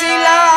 ছিলাম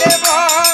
বলে বল।